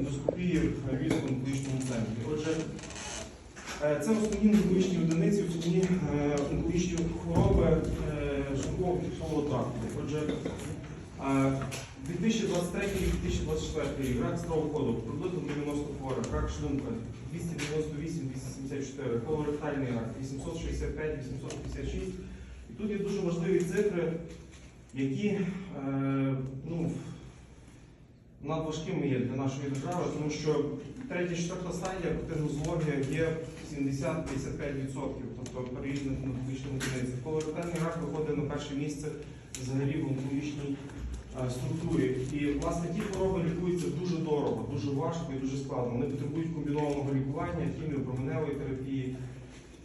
Ендоскопії в Львівському онкологічному центрі. Отже, е, це основні онкологічні одиниці, основні е, онкологічні хвороби е, шлункового кишкового тракту. Отже, е, 2023-2024 рік рак стравоходу приблизно 90 хворих, рак шлунка 298-274, колоректальний рак 865-856. І тут є дуже важливі цифри, які ну, надважкими є для нашої держави, тому що третя, четверта стадія патогнозологія є 70-55%, тобто переїзних на онкологічному одиниці. Колоректальний рак виходить на перше місце взагалі в онкологічній е, структурі. І власне ті хвороби лікуються дуже дорого, дуже важко і дуже складно. Вони потребують комбінованого лікування, хіміопроменевої терапії.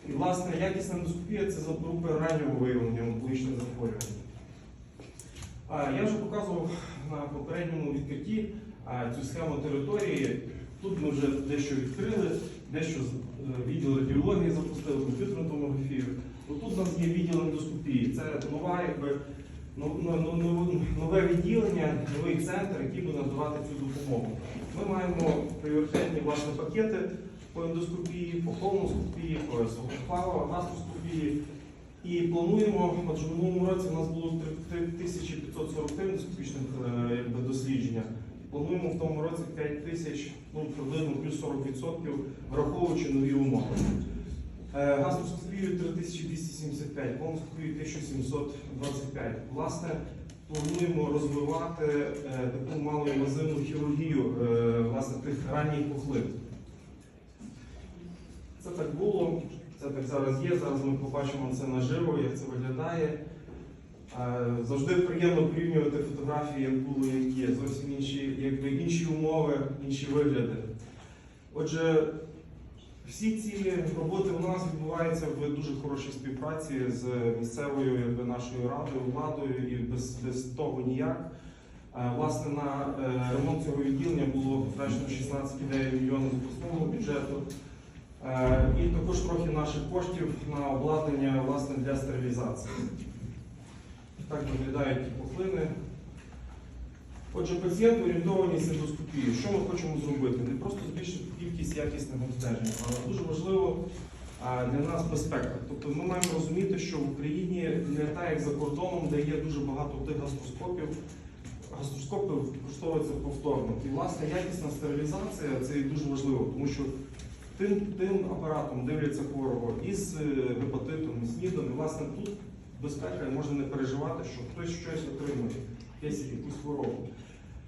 І власне якісна ендоскопія це запорука раннього виявлення онкологічних захворювань. Я вже показував на попередньому відкритті цю схему території. Тут ми вже дещо відкрили, дещо е, відділ радіології запустили, комп'ютерну томографію. Тут у нас є відділ ендоскопії. Це нова, якби, ну- ну- ну- ну- нове відділення, новий центр, який буде надавати цю допомогу. Ми маємо пріоритетні власне пакети по ендоскопії, по колоноскопії, по есофагу, гастроскопії. І плануємо, от в минулому році у нас було 3543 ендоскопічних е, дослідження. Плануємо в тому році 5 тисяч, ну приблизно плюс 40%, враховуючи нові умови. Гастроскопію 3275, колоноскопію 1725. Власне, плануємо розвивати е, таку малоінвазивну хірургію е, власне, тих ранніх пухлин. Це так зараз є. Зараз ми побачимо це наживо, як це виглядає. Е, Завжди приємно порівнювати фотографії, як було, як є. Зовсім інші, якби, інші умови, інші вигляди. Отже, всі ці роботи у нас відбуваються в дуже хорошій співпраці з місцевою якби, нашою радою, владою і без, без того ніяк. Е, Власне, на е, ремонт цього відділення було потрачено 16,9 мільйонів з бюджету. Е, І також трохи наших коштів на обладнання власне, для стерилізації. Так виглядають ті пухлини. Отже, пацієнт орієнтованість ендоскопії. Що ми хочемо зробити? Не просто збільшити кількість якісних обстежень, але дуже важливо для нас безпека. Тобто ми маємо розуміти, що в Україні не так, як за кордоном, де є дуже багато тих гастроскопів, гастроскопи використовуються повторно. І власне якісна стерилізація це дуже важливо, тому що тим, тим апаратом дивляться хворого із е, гепатитом, із мідом. І власне тут безпека і можна не переживати, що хтось щось отримує, якусь якусь хворобу.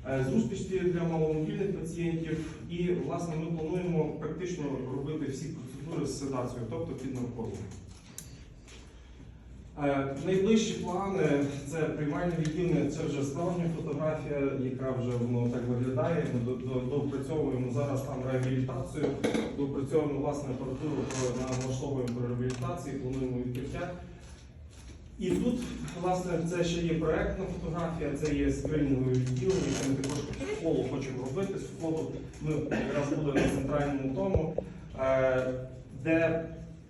Е, Зустрічі для маломобільних пацієнтів, і власне ми плануємо практично робити всі процедури з седацією, тобто під наркозом. Е, Найближчі плани це приймальне відділення, це вже справжня фотографія, яка вже воно так виглядає. Ми до- до- зараз там реабілітацію, доопрацьовуємо власне апаратуру, налаштовуємо про реабілітації, плануємо відкриття. І тут, власне, це ще є проектна фотографія, це є скринінгове відділення, яке ми також коло хочемо робити. Фото ми якраз буде на центральному тому, е, де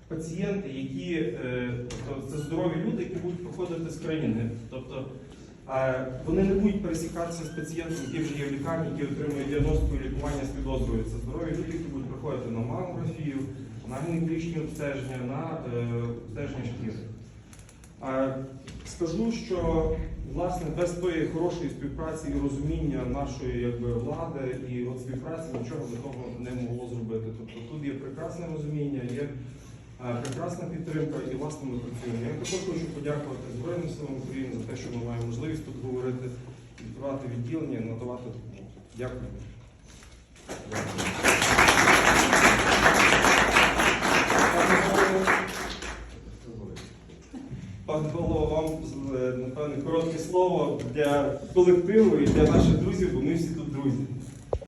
пацієнти, які е, тобто це здорові люди, які будуть проходити скринінги. Тобто вони не будуть пересікатися з пацієнтом, який вже є в лікарні, який отримує діагностику і лікування з підозрою. Це здорові люди, які будуть проходити на мамографію, на гінекологічні обстеження, на е, обстеження шкіри. Скажу, що власне без тої хорошої співпраці і розуміння нашої якби, влади і от співпраці нічого би того не могло зробити. Тобто тут є прекрасне розуміння, є прекрасна підтримка, і власне ми працюємо. Я також хочу подякувати Збройним силам України за те, що ми маємо можливість тут говорити, відкривати відділення, надавати допомогу. Дякую. Пане Павло, вам е, напевне коротке слово для колективу і для наших друзів, бо ми всі тут друзі.